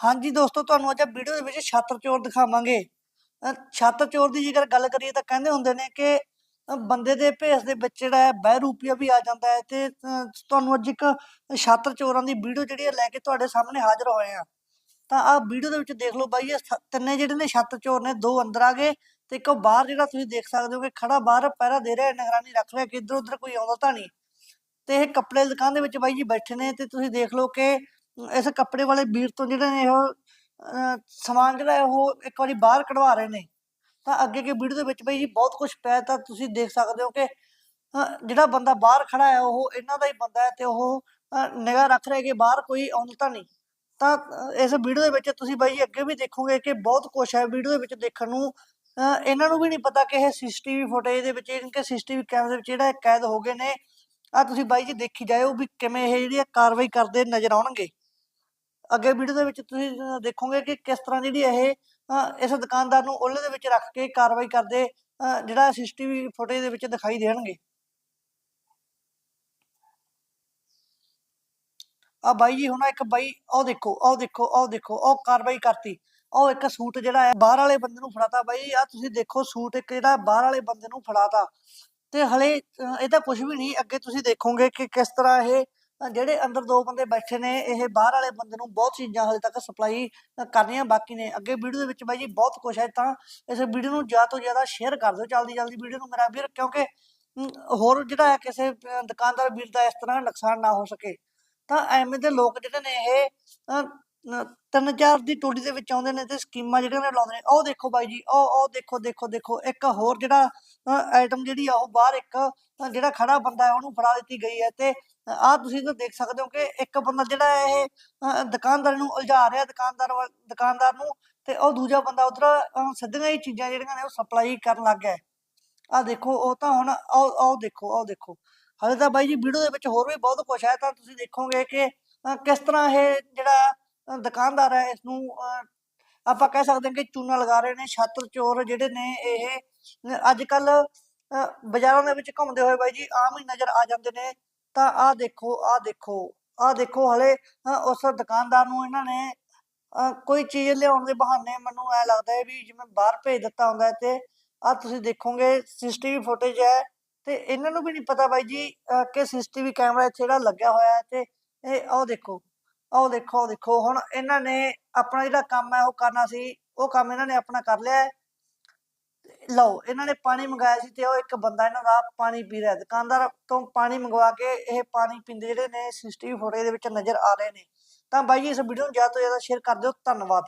ਹਾਂਜੀ ਦੋਸਤੋ ਤੁਹਾਨੂੰ ਅੱਜ ਵੀਡੀਓ ਦੇ ਵਿੱਚ ਛਾਤਰ ਚੋਰ ਦਿਖਾਵਾਂਗੇ। ਅ, ਛਾਤਰ ਚੋਰ ਦੀ ਜੇਕਰ ਗੱਲ ਕਰੀਏ ਤਾਂ ਕਹਿੰਦੇ ਹੁੰਦੇ ਨੇ ਕਿ ਬੰਦੇ ਦੇ ਭੇਸ ਦੇ ਵਿੱਚ ਜਿਹੜਾ ਹੈ ਬਹਿਰੂਪੀਆ ਵੀ ਆ ਜਾਂਦਾ ਹੈ ਤੇ ਤੁਹਾਨੂੰ ਅੱਜ ਇੱਕ ਛਾਤਰ ਚੋਰਾਂ ਦੀ ਵੀਡੀਓ ਜਿਹੜੀ ਹੈ ਲੈ ਕੇ ਤੁਹਾਡੇ ਸਾਹਮਣੇ ਹਾਜ਼ਰ ਹੋਏ ਆ ਤਾਂ ਆਹ ਵੀਡੀਓ ਦੇ ਵਿੱਚ ਦੇਖ ਲਓ ਬਾਈ ਇਹ ਤਿੰਨੇ ਜਿਹੜੇ ਨੇ ਛਾਤਰ ਚੋਰ ਨੇ ਦੋ ਅੰਦਰ ਆ ਗਏ ਤੇ ਇੱਕ ਉਹ ਬਾਹਰ ਜਿਹੜਾ ਤੁਸੀਂ ਦੇਖ ਸਕਦੇ ਹੋ ਕਿ ਖੜਾ ਬਾਹਰ ਪਹਿਰਾ ਦੇ ਰਿਹਾ ਨਿਗਰਾਨੀ ਰੱਖ ਰਿਹਾ ਕਿ ਇੱਧਰ ਉੱਧਰ ਕੋਈ ਆਉਂਦਾ ਤਾਂ ਨਹੀਂ। ਤੇ ਇਹ ਕੱਪੜੇ ਦੀ ਦੁਕਾਨ ਦੇ ਵਿੱਚ ਬਾਈ ਜੀ ਬੈਠੇ ਨੇ ਤੇ ਤੁਸੀਂ ਦੇਖ ਲਓ ਕਿ ਇਸ ਕੱਪੜੇ ਵਾਲੇ ਵੀਰ ਤੋਂ ਜਿਹੜੇ ਨੇ ਉਹ ਅਹ, ਸਮਾਨ ਜਿਹੜਾ ਉਹ ਇੱਕ ਵਾਰੀ ਬਾਹਰ ਕਢਵਾ ਰਹੇ ਨੇ। ਤਾਂ ਅੱਗੇ ਅੱਗੇ ਵੀਡੀਓ ਦੇ ਵਿੱਚ ਬਾਈ ਜੀ ਬਹੁਤ ਕੁਝ ਪਿਆ ਤਾਂ ਤੁਸੀਂ ਦੇਖ ਸਕਦੇ ਹੋ ਕਿ ਅਹ, ਜਿਹੜਾ ਬੰਦਾ ਬਾਹਰ ਖੜਾ ਹੈ ਉਹ ਇਹਨਾਂ ਦਾ ਹੀ ਬੰਦਾ ਹੈ ਤੇ ਉਹ ਨਿਗਾਹ ਰੱਖ ਰਿਹਾ ਕਿ ਬਾਹਰ ਕੋਈ ਆਉਂਦਾ ਤਾਂ ਨਹੀਂ। ਤਾਂ ਅਹ, ਇਸ ਵੀਡੀਓ ਦੇ ਵਿੱਚ ਤੁਸੀਂ ਬਾਈ ਜੀ ਅੱਗੇ ਵੀ ਦੇਖੋਗੇ ਕਿ ਬਹੁਤ ਕੁਝ ਹੈ ਵੀਡੀਓ ਦੇ ਵਿੱਚ ਦੇਖਣ ਨੂੰ। ਅਹ, ਇਹਨਾਂ ਨੂੰ ਵੀ ਨਹੀਂ ਪਤਾ ਕਿ ਇਹ ਸੀਸੀਟੀਵੀ ਫੁਟੇਜ ਦੇ ਵਿੱਚ ਇਨਕੇ ਸੀਸੀਟੀਵੀ ਕੈਮਰੇ ਦੇ ਵਿੱਚ ਜਿਹੜਾ ਇਹ ਕੈਦ ਹੋ ਗਏ ਨੇ। ਆ ਤੁਸੀਂ ਬਾਈ ਜੀ ਦੇਖੀ ਜਾਇਓ ਵੀ ਕਿਵੇਂ ਇਹ ਜਿਹੜੀ ਆ ਕਾਰਵਾਈ ਕਰਦੇ ਨਜ਼ਰ ਆਉਣਗੇ। ਅੱਗੇ ਵੀਡੀਓ ਦੇ ਵਿੱਚ ਤੁਸੀਂ ਦੇਖੋਗੇ ਕਿ ਕਿਸ ਤਰ੍ਹਾਂ ਜਿਹੜੀ ਇਹ ਇਸ ਦੁਕਾਨਦਾਰ ਨੂੰ ਉਹਲੇ ਦੇ ਵਿੱਚ ਰੱਖ ਕੇ ਕਾਰਵਾਈ ਕਰਦੇ ਜਿਹੜਾ ਸੀਸੀਟੀਵੀ ਫੁਟੇਜ ਦੇ ਵਿੱਚ ਦਿਖਾਈ ਦੇਣਗੇ। ਆ ਬਾਈ ਜੀ ਹੁਣ ਇੱਕ ਬਾਈ ਉਹ ਦੇਖੋ ਉਹ ਦੇਖੋ ਉਹ ਦੇਖੋ ਉਹ ਕਾਰਵਾਈ ਕਰਤੀ। ਉਹ ਇੱਕ ਸੂਟ ਜਿਹੜਾ ਹੈ ਬਾਹਰ ਵਾਲੇ ਬੰਦੇ ਨੂੰ ਫੜਾਤਾ ਬਾਈ ਆ ਤੁਸੀਂ ਦੇਖੋ ਸੂਟ ਇੱਕ ਜਿਹੜਾ ਬਾਹਰ ਵਾਲੇ ਬੰਦੇ ਨੂੰ ਫੜਾਤਾ। ਤੇ ਹਲੇ ਅਹ, ਇਹ ਤਾਂ ਕੁਝ ਵੀ ਨਹੀਂ ਅੱਗੇ ਤੁਸੀਂ ਦੇਖੋਗੇ ਕਿ ਕਿਸ ਤਰ੍ਹਾਂ ਇਹ ਅਹ, ਜਿਹੜੇ ਅੰਦਰ ਦੋ ਬੰਦੇ ਬੈਠੇ ਨੇ ਇਹ ਬਾਹਰ ਵਾਲੇ ਬੰਦੇ ਨੂੰ ਬਹੁਤ ਚੀਜ਼ਾਂ ਹਲੇ ਤੱਕ ਸਪਲਾਈ ਕਰਨੀਆਂ ਬਾਕੀ ਨੇ। ਅੱਗੇ ਵੀਡੀਓ ਦੇ ਵਿੱਚ ਬਾਈ ਜੀ ਬਹੁਤ ਕੁਝ ਹੈ ਤਾਂ ਇਸ ਵੀਡੀਓ ਨੂੰ ਜ਼ਿਆਦਾ ਤੋਂ ਜ਼ਿਆਦਾ ਸ਼ੇਅਰ ਕਰ ਦਿਓ ਜਲਦੀ ਜਲਦੀ ਵੀਡੀਓ ਨੂੰ ਮੇਰਾ ਵੀਰ ਕਿਉਂਕਿ ਹੋਰ ਜਿਹੜਾ ਹੈ ਕਿਸੇ ਦੁਕਾਨਦਾਰ ਵੀਰ ਦਾ ਇਸ ਤਰ੍ਹਾਂ ਨੁਕਸਾਨ ਨਾ ਹੋ ਸਕੇ। ਤਾਂ ਐਵੇਂ ਦੇ ਲੋਕ ਜਿਹੜੇ ਨੇ ਇਹ ਤਿੰਨ ਚਾਰ ਦੀ ਟੋਲੀ ਦੇ ਵਿੱਚ ਆਉਂਦੇ ਨੇ ਤੇ ਸਕੀਮਾਂ ਜਿਹੜੀਆਂ ਨੇ ਲਾਉਂਦੇ ਨੇ, ਉਹ ਦੇਖੋ ਬਾਈ ਜੀ, ਉਹ ਉਹ ਦੇਖੋ ਦੇਖੋ ਦੇਖੋ, ਇੱਕ ਹੋਰ ਜਿਹੜਾ ਆਈਟਮ ਜਿਹੜੀ ਆ ਉਹ ਬਾਹਰ ਇੱਕ ਜਿਹੜਾ ਖੜਾ ਬੰਦਾ ਹੈ, ਉਹਨੂੰ ਫੜਾ ਦਿੱਤੀ ਗਈ ਹੈ ਤੇ ਆਹ ਤੁਸੀਂ ਤਾਂ ਦੇਖ ਸਕਦੇ ਹੋ ਕਿ ਇੱਕ ਬੰਦਾ ਜਿਹੜਾ ਇਹ ਦੁਕਾਨਦਾਰ ਨੂੰ ਉਲਝਾ ਰਿਹਾ, ਦੁਕਾਨਦਾਰ ਦੁਕਾਨਦਾਰ ਨੂੰ ਤੇ ਉਹ ਦੂਜਾ ਬੰਦਾ ਉਧਰ ਸਿੱਧੀਆਂ ਹੀ ਚੀਜ਼ਾਂ ਜਿਹੜੀਆਂ ਨੇ ਉਹ ਸਪਲਾਈ ਕਰਨ ਲੱਗ ਗਿਆ ਆ ਦੇਖੋ, ਉਹ ਤਾਂ ਹੁਣ, ਉਹ ਉਹ ਦੇਖੋ ਉਹ ਦੇਖੋ। ਹਾਲੇ ਤਾਂ ਬਾਈ ਜੀ ਵੀਡੀਓ ਦੇ ਵਿੱਚ ਹੋਰ ਵੀ ਬਹੁਤ ਕੁਝ ਹੈ, ਤਾਂ ਤੁਸੀਂ ਦੇਖੋਗੇ ਕਿ ਕਿਸ ਤਰ੍ਹਾਂ ਇਹ ਜਿਹੜਾ ਦੁਕਾਨਦਾਰ ਹੈ ਇਸ ਨੂੰ ਆਪਾਂ ਕਹਿ ਸਕਦੇ ਹਾਂ ਕਿ ਚੂਨਾ ਲਗਾ ਰਹੇ ਨੇ ਛਾਤਰ ਚੋਰ ਜਿਹੜੇ ਨੇ ਇਹ ਅੱਜ ਕੱਲ ਬਾਜ਼ਾਰਾਂ ਦੇ ਵਿੱਚ ਘੁੰਮਦੇ ਹੋਏ ਬਾਈ ਜੀ ਆਮ ਹੀ ਨਜ਼ਰ ਆ ਜਾਂਦੇ ਨੇ ਤਾਂ ਆਹ ਦੇਖੋ ਆਹ ਦੇਖੋ ਆਹ ਦੇਖੋ ਹਲੇ ਉਸ ਦੁਕਾਨਦਾਰ ਨੂੰ ਇਹਨਾਂ ਨੇ ਕੋਈ ਚੀਜ਼ ਲਿਆਉਣ ਦੇ ਬਹਾਨੇ ਮੈਨੂੰ ਐ ਲੱਗਦਾ ਹੈ ਵੀ ਜਿਵੇਂ ਬਾਹਰ ਭੇਜ ਦਿੱਤਾ ਹੁੰਦਾ ਹੈ ਤੇ ਆ ਤੁਸੀਂ ਦੇਖੋਗੇ ਸੀਸੀਟੀਵੀ ਫੁਟੇਜ ਹੈ ਤੇ ਇਹਨਾਂ ਨੂੰ ਵੀ ਨਹੀਂ ਪਤਾ ਬਾਈ ਜੀ ਅਹ, ਕਿ ਸੀਸੀਟੀਵੀ ਕੈਮਰਾ ਇੱਥੇ ਜਿਹੜਾ ਲੱਗਿਆ ਹੋਇਆ ਹੈ ਤੇ ਇਹ ਉਹ ਦੇਖੋ ਉਹ ਦੇਖੋ ਦੇਖੋ, ਹੁਣ ਇਹਨਾਂ ਨੇ ਆਪਣਾ ਜਿਹੜਾ ਕੰਮ ਹੈ, ਉਹ ਕਰਨਾ ਸੀ, ਉਹ ਕੰਮ ਇਹਨਾਂ ਨੇ ਆਪਣਾ ਕਰ ਲਿਆ ਲਓ, ਇਹਨਾਂ ਨੇ ਪਾਣੀ ਮੰਗਾਇਆ ਸੀ ਤੇ ਉਹ ਇੱਕ ਬੰਦਾ ਇਹਨਾਂ ਦਾ ਪਾਣੀ ਪੀ ਰਿਹਾ ਦੁਕਾਨਦਾਰ ਤੋਂ ਪਾਣੀ ਮੰਗਵਾ ਕੇ ਇਹ ਪਾਣੀ ਪੀਂਦੇ ਜਿਹੜੇ ਨੇ ਸੀਸੀਟੀਵੀ ਫੁਟੇਜ ਦੇ ਵਿੱਚ ਨਜ਼ਰ ਆ ਰਹੇ ਨੇ। ਤਾਂ ਬਾਈ ਜੀ, ਇਸ ਵੀਡੀਓ ਨੂੰ ਜ਼ਿਆਦਾ ਤੋਂ ਜ਼ਿਆਦਾ ਸ਼ੇਅਰ ਕਰ ਦਿਓ। ਧੰਨਵਾਦ।